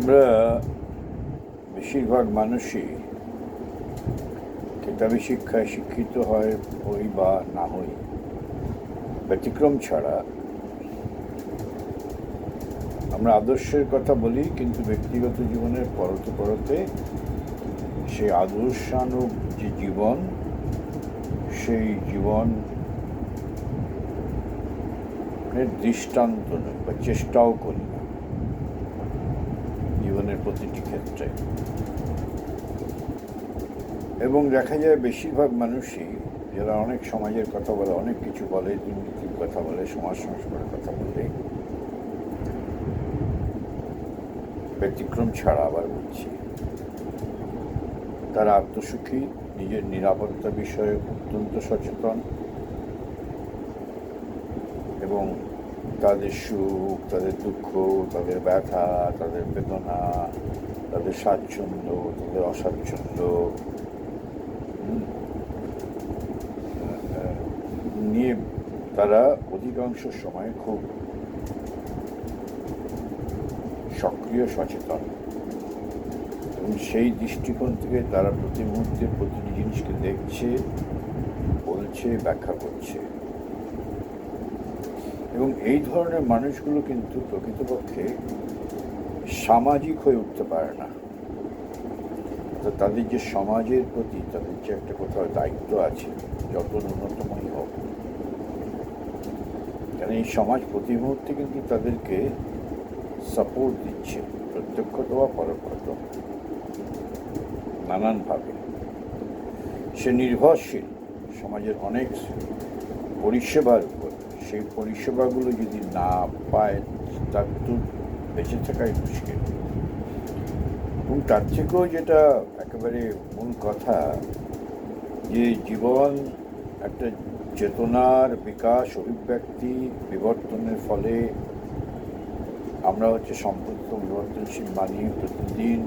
আমরা বেশিরভাগ মানুষই কিতাবি শিক্ষায় শিক্ষিত হয় হই বা না হই ব্যতিক্রম ছাড়া। আমরা আদর্শের কথা বলি, কিন্তু ব্যক্তিগত জীবনের পরতে পরতে সেই আদর্শানুগ যে জীবন, সেই জীবন দৃষ্টান্ত নয় বা চেষ্টাও করি না। জীবনের প্রতিটি ক্ষেত্রে। এবং দেখা যায় বেশিরভাগ মানুষই, যারা অনেক সমাজের কথা বলে, অনেক কিছু বলে, দুর্নীতির কথা বলে, সমাজ সংস্কারের কথা বলে, ব্যতিক্রম ছাড়া আবার বলছি। তারা আত্মসুখী, নিজের নিরাপত্তা বিষয়ে অত্যন্ত সচেতন এবং তাদের সুখ, তাদের দুঃখ, তাদের ব্যথা, তাদের বেদনা, তাদের স্বাচ্ছন্দ্য, তাদের অস্বাচ্ছন্দ্য। নিয়ে তারা অধিকাংশ সময় খুব সক্রিয়, সচেতন। এবং সেই দৃষ্টিকোণ থেকে তারা প্রতি মুহূর্তে প্রতিটি জিনিসকে দেখছে, বলছে, ব্যাখ্যা করছে। এবং এই ধরনের মানুষগুলো কিন্তু প্রকৃতপক্ষে সামাজিক হয়ে উঠতে পারে না। তো তাদের যে সমাজের প্রতি তাদের যে একটা কোথাও দায়িত্ব আছে, যত ন্যূনতমই হোক। কারণ এই সমাজ প্রতি মুহূর্তে কিন্তু তাদেরকে সাপোর্ট দিচ্ছে প্রত্যক্ষত বা পরোক্ষত নানানভাবে। সে নির্ভরশীল। সমাজের অনেক পরিষেবার সেই পরিষেবাগুলো যদি না পায়, তার তো বেঁচে থাকাই মুশকিল। এবং তার থেকেও যেটা একেবারে মূল কথা, যে জীবন একটা চেতনার বিকাশ, অভিব্যক্তি বিবর্তনের ফলে আমরা হচ্ছে সম্পর্ক বিবর্তনশীল মানি প্রতিদিন।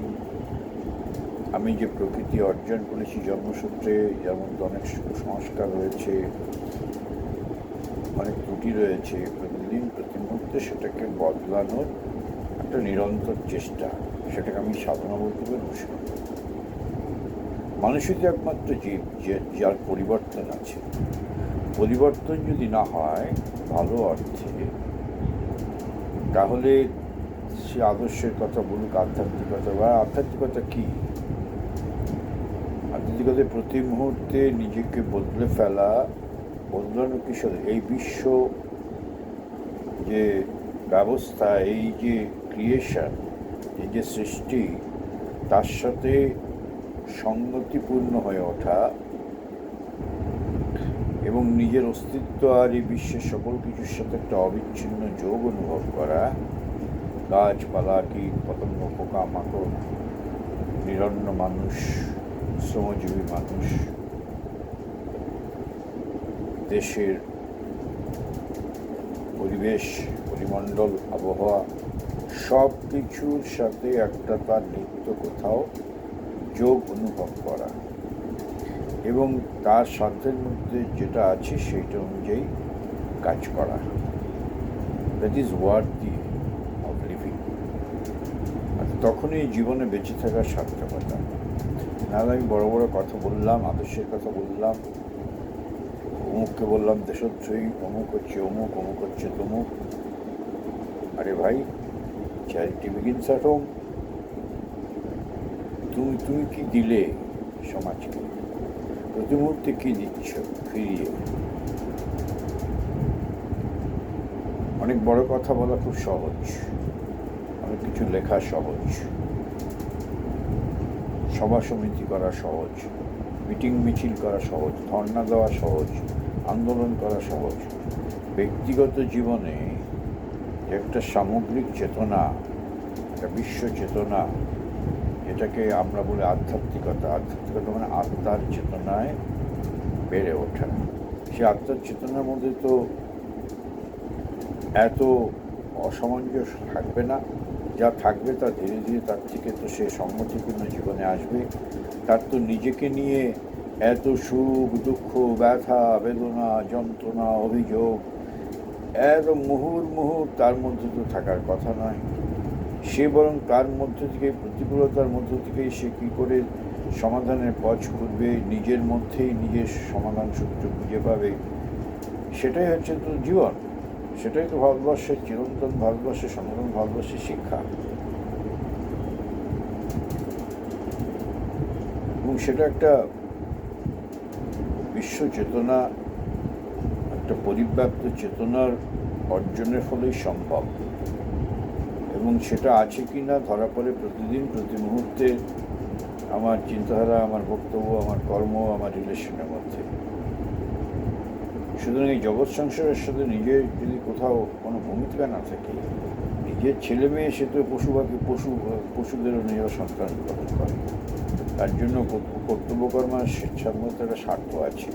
আমি যে প্রকৃতি অর্জন করেছি, জন্মসূত্রে যেমন অনেক সংস্কার রয়েছে ত্রুটি রয়েছে, প্রতিদিন প্রতি মুহূর্তে সেটাকে বদলানোর একটা নিরন্তর চেষ্টা। সেটাকে আমি সাধনা বলতে পারি মুশকিল মানুষই তো একমাত্র জীব, যে, যার পরিবর্তন আছে। পরিবর্তন যদি না হয়, ভালো অর্থে, তাহলে সে আদর্শের কথা বলুক, আধ্যাত্মিকতা। বা আধ্যাত্মিকতা কি? আধ্যাত্মিকতায় প্রতি মুহূর্তে নিজেকে বদলে ফেলা বদলানো কি শুধু এই বিশ্ব যে ব্যবস্থা, এই যে ক্রিয়েশন এই যে সৃষ্টি, তার সাথে সঙ্গতিপূর্ণ হয়ে ওঠা এবং নিজের অস্তিত্ব আর এই বিশ্বের সকল কিছুর সাথে একটা অবিচ্ছিন্ন যোগ অনুভব করা গাছপালা কীট, পতঙ্গ পোকা মাকড় নিরন্ন মানুষ, শ্রমজীবী মানুষ দেশের পরিবেশ, পরিমণ্ডল, আবহাওয়া সব কিছুর সাথে একটা তার নিত্য কোথাও যোগ অনুভব করা। এবং তার সাধ্যের মধ্যে যেটা আছে সেইটা অনুযায়ী কাজ করা। That is word the of living আর তখনই জীবনে বেঁচে থাকার সার্থকতা। নাহলে আমি বড় বড় কথা বললাম, আদর্শের কথা বললাম অমুককে বললাম দেশদ্রোহী, অমুক হচ্ছে অমুক অমুক হচ্ছে তমুক। আরে ভাই চ্যারিটি বিগিনস অ্যাট তুমি তুমি কি দিলে সমাজকে? প্রতি মুহূর্তে কি দিচ্ছ ফিরিয়ে? অনেক বড় কথা বলা খুব সহজ। অনেক কিছু লেখা সহজ। সভা সমিতি করা সহজ। মিটিং মিছিল করা সহজ। ধর্ণা দেওয়া সহজ। আন্দোলন করা সহজ। ব্যক্তিগত জীবনে একটা সামগ্রিক চেতনা, একটা বিশ্ব চেতনা, এটাকে আমরা বলি আধ্যাত্মিকতা। আধ্যাত্মিকতা মানে আত্মার চেতনায় বেড়ে ওঠা। সে আত্মার চেতনার মধ্যে তো এত অসামঞ্জস্য থাকবে না। যা থাকবে তা ধীরে ধীরে তার থেকে তো সে সম্মতিপূর্ণ জীবনে আসবে। তার তো নিজেকে নিয়ে এত সুখ, দুঃখ, ব্যথা, বেদনা, যন্ত্রণা, অভিযোগ। এত মুহুর মুহুর তার মধ্যে তো থাকার কথা নয়। সে বরং তার মধ্য থেকে, প্রতিকূলতার মধ্য থেকে সে কী করে সমাধানের পথ করবে নিজের মধ্যেই নিজের সমাধান সূত্র খুঁজে পাবে? সেটাই হচ্ছে তো জীবন। সেটাই তো ভারতবর্ষের চিরন্তন ভারতবর্ষের সনাতন ভারতবর্ষের শিক্ষা। এবং সেটা একটা বিশ্ব চেতনা একটা পরিব্যাপ্ত চেতনার অর্জনের ফলেই সম্ভব। এবং সেটা আছে কি না ধরা পড়ে প্রতিদিন, প্রতি মুহূর্তে আমার চিন্তাধারা, আমার বক্তব্য, আমার কর্ম, আমার রিলেশনের মধ্যে। সুতরাং এই জগৎ সংসারের সাথে নিজের যদি কোথাও কোনো ভূমিকা না থাকে, নিজের ছেলে মেয়ে সে তো পশু পাখি, পশু, পশুদেরও নিজের সন্তান গ্রহণ করে। তার জন্য কর্ত- কর্তব্যকর্মার স্বেচ্ছার মধ্যে একটা স্বার্থ আছে।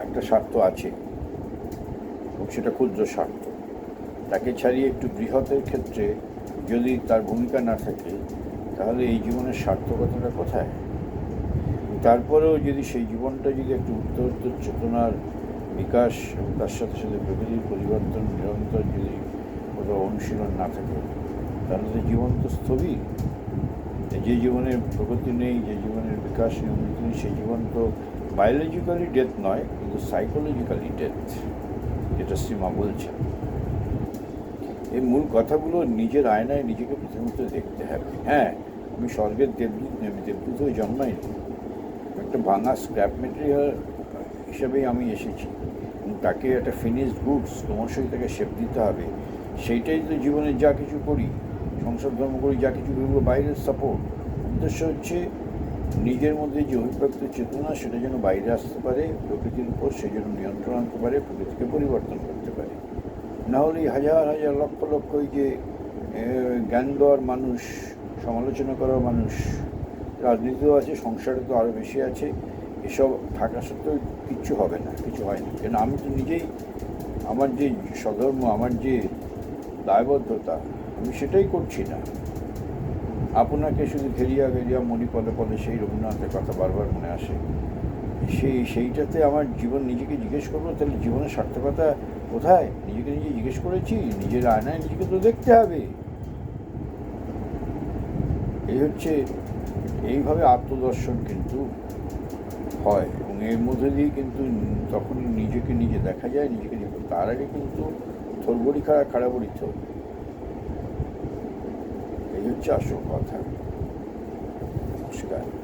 একটা স্বার্থ আছে, এবং সেটা ক্ষুদ্র স্বার্থ। তাকে ছাড়িয়ে একটু বৃহতের ক্ষেত্রে যদি তার ভূমিকা না থাকে, তাহলে এই জীবনের সার্থকতাটা কোথায়? তারপরেও যদি সেই জীবনটা যদি একটু উত্তর উত্তর চেতনার বিকাশ এবং তার সাথে সাথে প্রকৃতির পরিবর্তন নিরন্তর যদি কোথাও অনুশীলন না থাকে, তাহলে তো জীবন তো স্থবির। যে জীবনের প্রগতি নেই, যে জীবনের বিকাশ নেই, উন্নতি নেই, সেই জীবন তো বায়োলজিক্যালি ডেথ নয়, কিন্তু সাইকোলজিক্যালি ডেথ যেটা শ্রীমা বলছেন। এই মূল কথাগুলো নিজের আয়নায় নিজেকে প্রথমত দেখতে হবে। হ্যাঁ আমি স্বর্গের দেবদূত নেই, আমি দেবদূত হয়ে জন্মাইনি একটা ভাঙা স্ক্র্যাপ মেটেরিয়াল হিসেবেই আমি এসেছি। তাকে একটা ফিনিশড গুডস ক্রমশই তাকে শেপ দিতে হবে। সেইটাই তো জীবনে যা কিছু করি। ধর্ম করি যা কিছু ওগুলো বাইরের সাপোর্ট উদ্দেশ্য হচ্ছে নিজের মধ্যে যে অভিব্যক্ত চেতনা, সেটা যেন বাইরে আসতে পারে, প্রকৃতির উপর সে যেন নিয়ন্ত্রণ আনতে পারে, প্রকৃতিকে পরিবর্তন করতে পারে। না হলে এই হাজার হাজার, লক্ষ লক্ষ ওই যে জ্ঞান দেওয়ার মানুষ, সমালোচনা করার মানুষ, রাজনীতিও আছে, সংসারে তো আরও বেশি আছে, এসব থাকা সত্ত্বেও কিচ্ছু হবে না, কিছু হয় না। কেন? আমি তো নিজেই আমার যে সধর্ম আমার যে দায়বদ্ধতা আমি সেটাই করছি না। আপনাকে শুধু ঘেরিয়া ঘেরিয়া মনি পদে পদে সেই রবীন্দ্রনাথের কথা বারবার মনে আসে। সেই, সেইটাতে আমার জীবন নিজেকে জিজ্ঞেস করব, তাহলে জীবনের সার্থকতা কোথায়? নিজেকে নিজে জিজ্ঞেস করেছি, নিজের আয়নায় নিজেকে তো দেখতে হবে। এই হচ্ছে, এইভাবে আত্মদর্শন কিন্তু হয় এবং এর মধ্যে দিয়ে কিন্তু তখনই নিজেকে নিজে দেখা যায়, নিজেকে নিজে তার আগে কিন্তু থরবড়ি খাড়া খাড়াবড়ি থর এই হচ্ছে আসল কথা নমস্কার